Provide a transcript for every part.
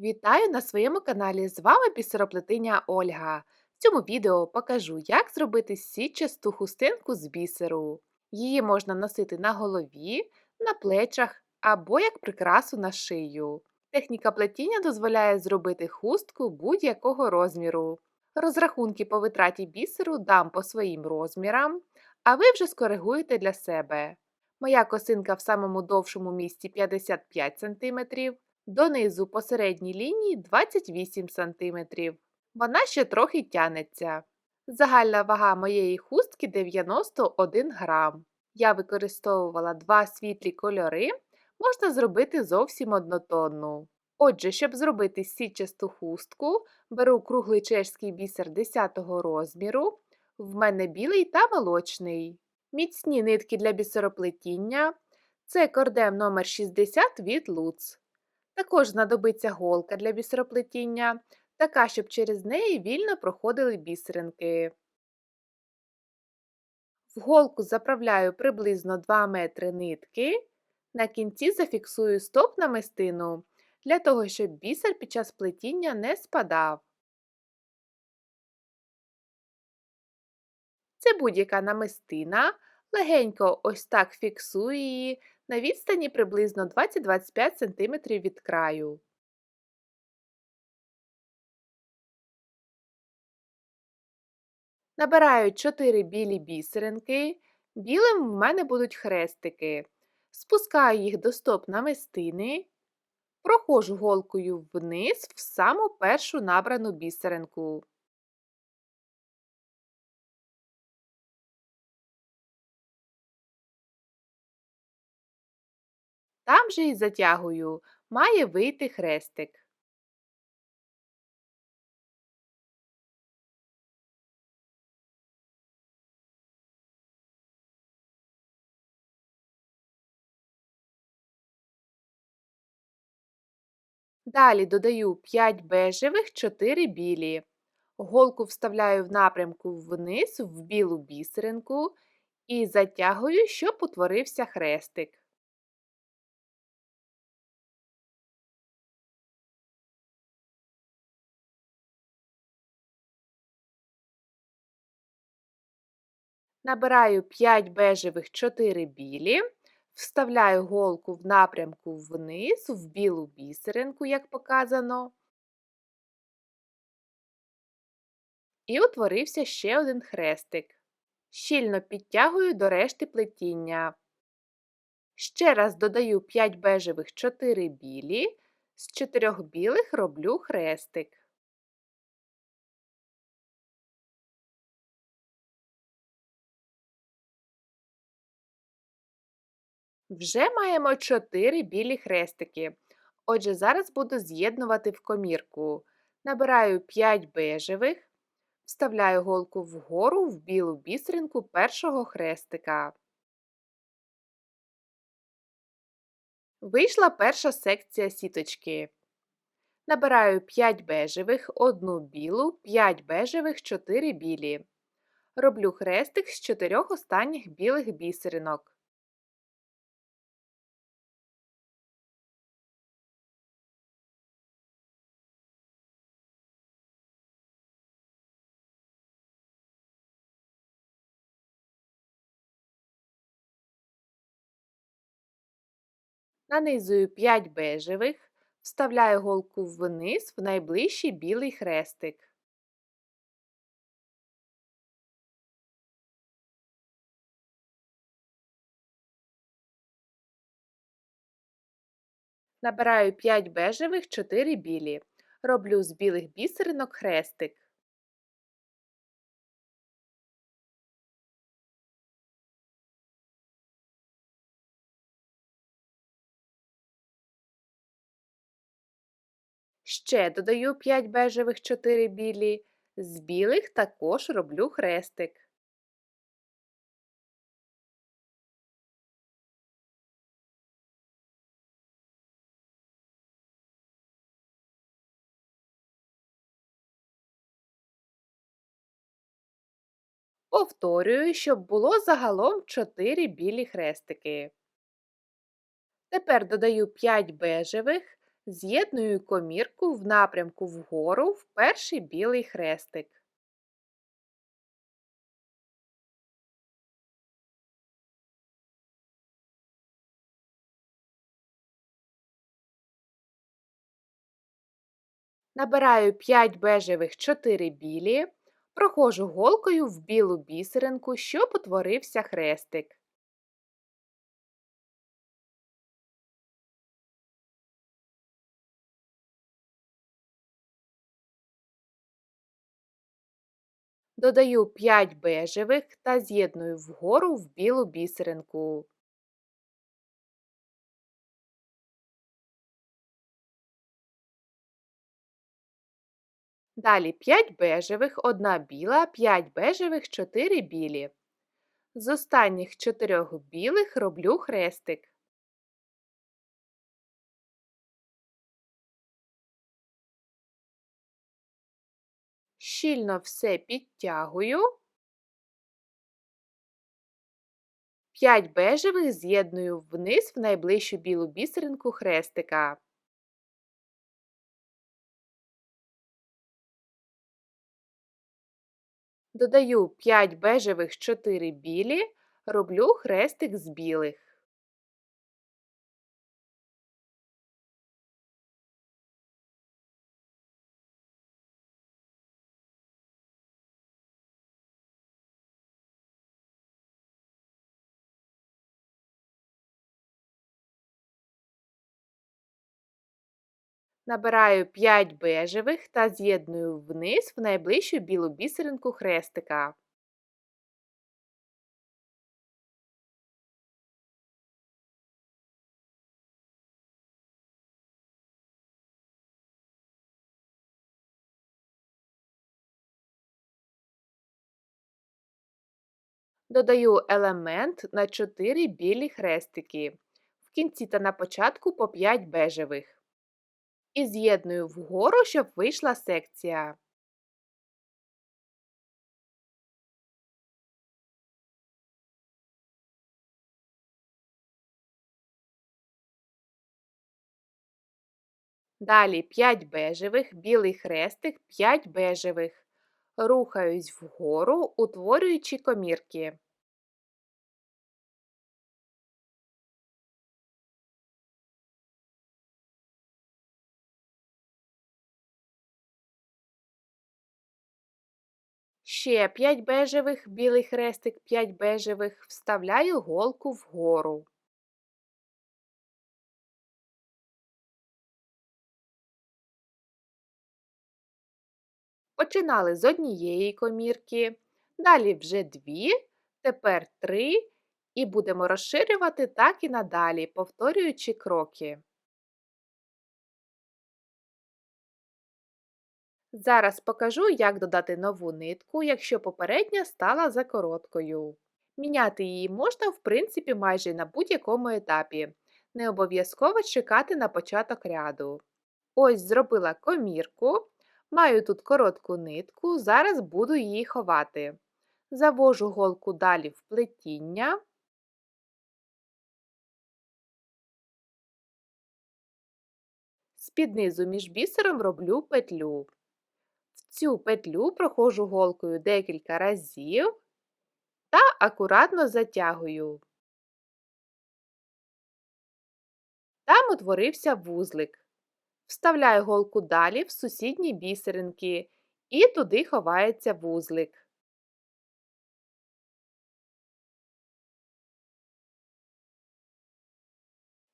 Вітаю на своєму каналі! З вами бісероплетиня Ольга. В цьому відео покажу, як зробити сітчасту хустинку з бісеру. Її можна носити на голові, на плечах або як прикрасу на шию. Техніка плетіння дозволяє зробити хустку будь-якого розміру. Розрахунки по витраті бісеру дам по своїм розмірам, а ви вже скоригуєте для себе. Моя косинка в самому довшому місці 55 см, донизу по середній лінії 28 см. Вона ще трохи тянеться. Загальна вага моєї хустки 91 грам. Я використовувала два світлі кольори, можна зробити зовсім однотонну. Отже, щоб зробити сітчасту хустку, беру круглий чешський бісер 10 розміру, в мене білий та молочний. Міцні нитки для бісероплетіння це кордем номер 60 від Луц. Також знадобиться голка для бісероплетіння, така, щоб через неї вільно проходили бісеринки. В голку заправляю приблизно 2 метри нитки. На кінці зафіксую стоп намистину, для того, щоб бісер під час плетіння не спадав. Це будь-яка намистина, легенько ось так фіксую її на відстані приблизно 20-25 см від краю. Набираю 4 білі бісеринки, білим в мене будуть хрестики. Спускаю їх до стоп намистини, проходжу голкою вниз в саму першу набрану бісеринку. Там же і затягую, має вийти хрестик. Далі додаю 5 бежевих, 4 білі. Голку вставляю в напрямку вниз в білу бісеринку і затягую, щоб утворився хрестик. Набираю 5 бежевих 4 білі, вставляю голку в напрямку вниз, в білу бісеринку, як показано. І утворився ще один хрестик. Щільно підтягую до решти плетіння. Ще раз додаю 5 бежевих 4 білі, з 4 білих роблю хрестик. Вже маємо 4 білі хрестики. Отже, зараз буду з'єднувати в комірку. Набираю 5 бежевих, вставляю голку вгору в білу бісеринку першого хрестика. Вийшла перша секція сіточки. Набираю 5 бежевих, 1 білу, 5 бежевих, 4 білі. Роблю хрестик з 4 останніх білих бісеринок. Нанизую 5 бежевих, вставляю голку вниз в найближчий білий хрестик. Набираю 5 бежевих, 4 білі. Роблю з білих бісеринок хрестик. Ще додаю 5 бежевих 4 білі, з білих також роблю хрестик. Повторюю, щоб було загалом 4 білі хрестики. Тепер додаю 5 бежевих, З'єдную комірку в напрямку вгору в перший білий хрестик. Набираю 5 бежевих 4 білі, проходжу голкою в білу бісеринку, щоб утворився хрестик. Додаю 5 бежевих та з'єдную вгору в білу бісеринку. Далі 5 бежевих, 1 біла, 5 бежевих, 4 білі. З останніх 4 білих роблю хрестик. Щільно все підтягую. 5 бежевих з'єдную вниз в найближчу білу бісеринку хрестика. Додаю 5 бежевих 4 білі, роблю хрестик з білих. Набираю 5 бежевих та з'єдную вниз в найближчу білу бісеринку хрестика. Додаю елемент на 4 білі хрестики. В кінці та на початку по 5 бежевих. І з'єдную вгору, щоб вийшла секція. Далі 5 бежевих, білий хрестик, 5 бежевих. Рухаюсь вгору, утворюючи комірки. Ще 5 бежевих, білий хрестик, 5 бежевих, вставляю голку вгору. Починали з однієї комірки, далі вже дві, тепер три, і будемо розширювати так і надалі, повторюючи кроки. Зараз покажу, як додати нову нитку, якщо попередня стала за короткою. Міняти її можна, в принципі, майже на будь-якому етапі. Не обов'язково чекати на початок ряду. Ось зробила комірку. Маю тут коротку нитку, зараз буду її ховати. Завожу голку далі в плетіння. З-під низу між бісером роблю петлю. Цю петлю проходжу голкою декілька разів та акуратно затягую. Там утворився вузлик. Вставляю голку далі в сусідні бісеринки і туди ховається вузлик.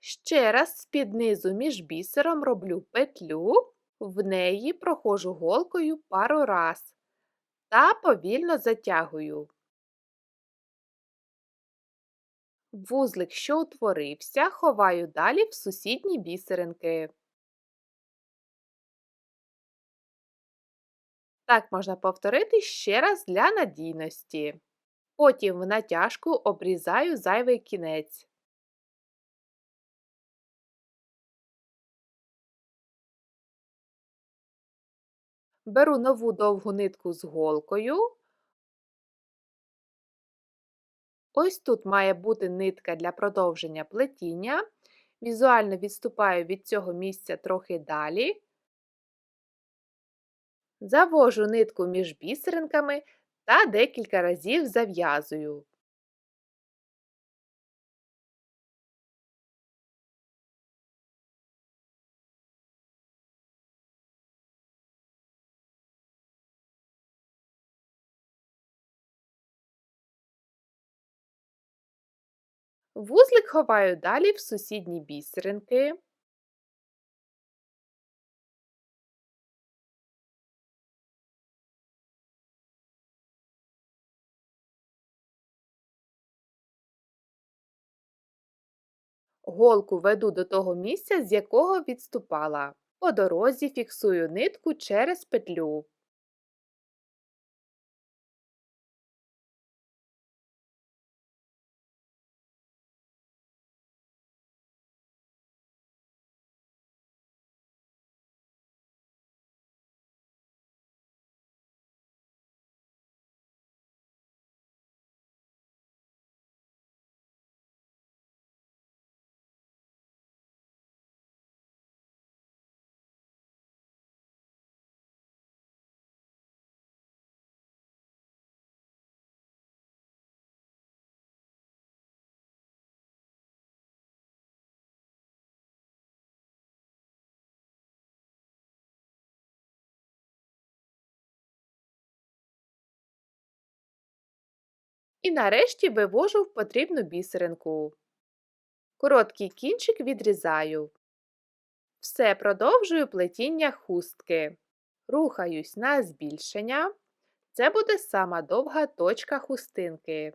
Ще раз з-під низу між бісером роблю петлю, в неї проходжу голкою пару раз та повільно затягую. Вузлик, що утворився, ховаю далі в сусідні бісеринки. Так можна повторити ще раз для надійності. Потім в натяжку обрізаю зайвий кінець. Беру нову довгу нитку з голкою. Ось тут має бути нитка для продовження плетіння. Візуально відступаю від цього місця трохи далі, завожу нитку між бісеринками та декілька разів зав'язую. Вузлик ховаю далі в сусідні бісеринки. Голку веду до того місця, з якого відступала. По дорозі фіксую нитку через петлю. І нарешті вивожу в потрібну бісеринку. Короткий кінчик відрізаю. Все продовжую плетіння хустки. Рухаюсь на збільшення. Це буде сама довга точка хустинки.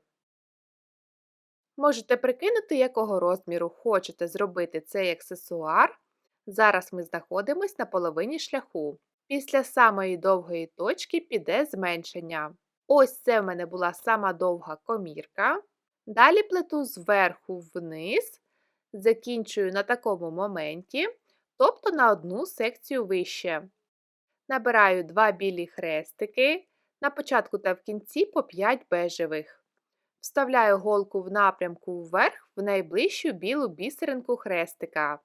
Можете прикинути, якого розміру хочете зробити цей аксесуар. Зараз ми знаходимося на половині шляху. Після самої довгої точки піде зменшення. Ось це в мене була сама довга комірка. Далі плету зверху вниз, закінчую на такому моменті, тобто на одну секцію вище. Набираю два білі хрестики, на початку та в кінці по 5 бежевих. Вставляю голку в напрямку вверх в найближчу білу бісеринку хрестика.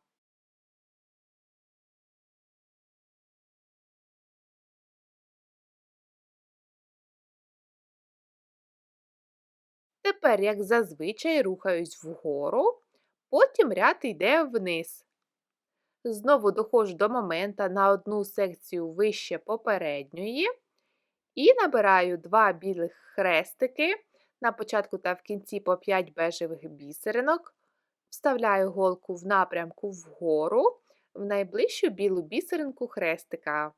Тепер, як зазвичай, рухаюсь вгору, потім ряд йде вниз. Знову доходжу до момента на одну секцію вище попередньої і набираю два білих хрестики на початку та в кінці по 5 бежевих бісеринок, вставляю голку в напрямку вгору в найближчу білу бісеринку хрестика.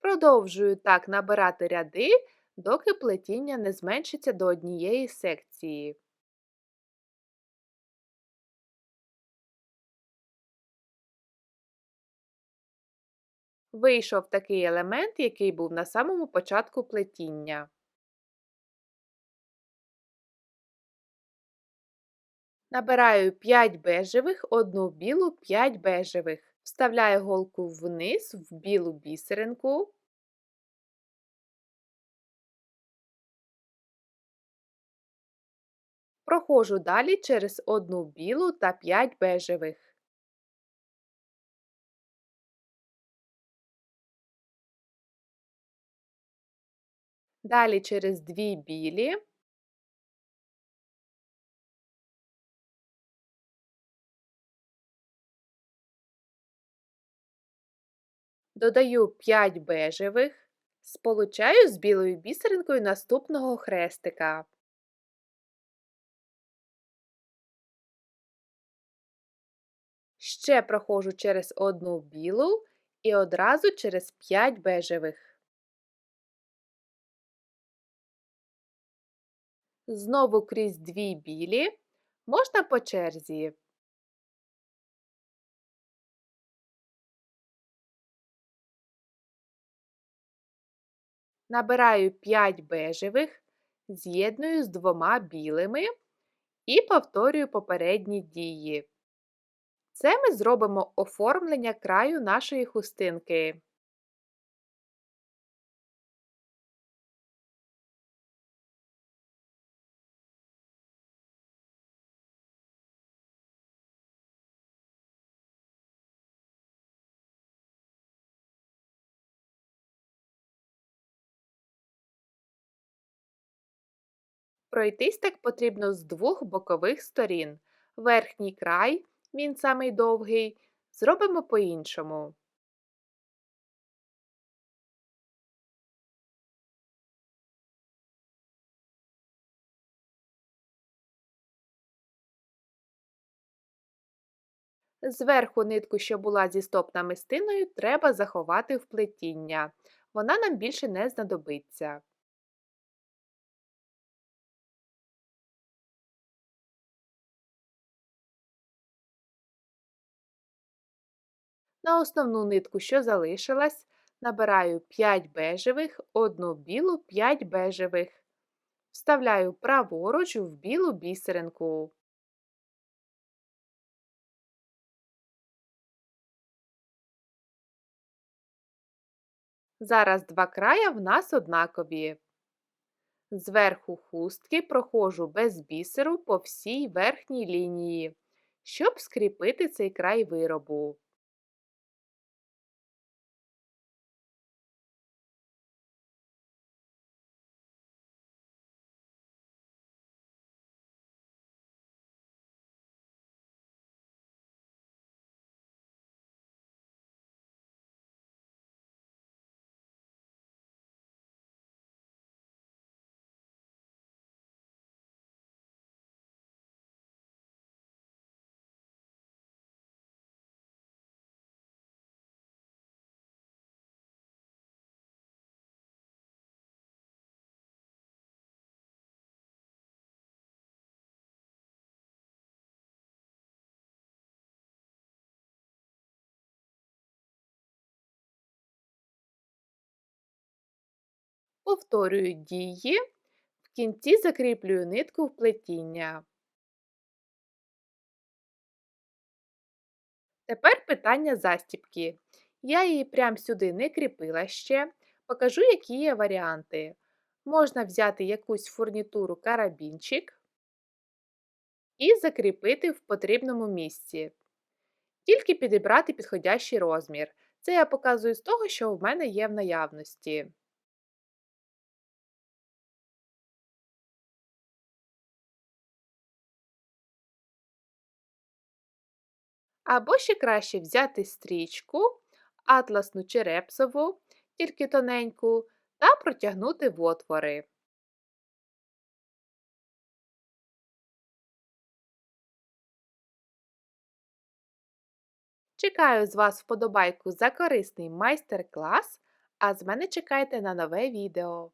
Продовжую так набирати ряди, доки плетіння не зменшиться до однієї секції. Вийшов такий елемент, який був на самому початку плетіння. Набираю 5 бежевих, одну білу, 5 бежевих. Вставляю голку вниз в білу бісеринку. Проходжу далі через одну білу та 5 бежевих. Далі через дві білі. Додаю 5 бежевих, сполучаю з білою бісеринкою наступного хрестика. Ще проходжу через одну білу і одразу через 5 бежевих. Знову крізь дві білі, можна по черзі. Набираю 5 бежевих, з'єдную з двома білими і повторюю попередні дії. Це ми зробимо оформлення краю нашої хустинки. Пройтись так потрібно з двох бокових сторін. Верхній край, він самий довгий, зробимо по-іншому. Зверху нитку, що була зі стоп-намистиною, треба заховати в плетіння. Вона нам більше не знадобиться. На основну нитку, що залишилась, набираю 5 бежевих, одну білу, 5 бежевих. Вставляю праворуч в білу бісеринку. Зараз два края в нас однакові. Зверху хустки проходжу без бісеру по всій верхній лінії, щоб скріпити цей край виробу. Повторюю дії, в кінці закріплюю нитку в плетіння. Тепер питання застіпки. Я її прямо сюди не кріпила ще. Покажу, які є варіанти. Можна взяти якусь фурнітуру карабінчик і закріпити в потрібному місці. Тільки підібрати підходящий розмір. Це я показую з того, що в мене є в наявності. Або ще краще взяти стрічку, атласну чи репсову, тільки тоненьку, та протягнути в отвори. Чекаю з вас вподобайку за корисний майстер-клас, а з мене чекайте на нове відео.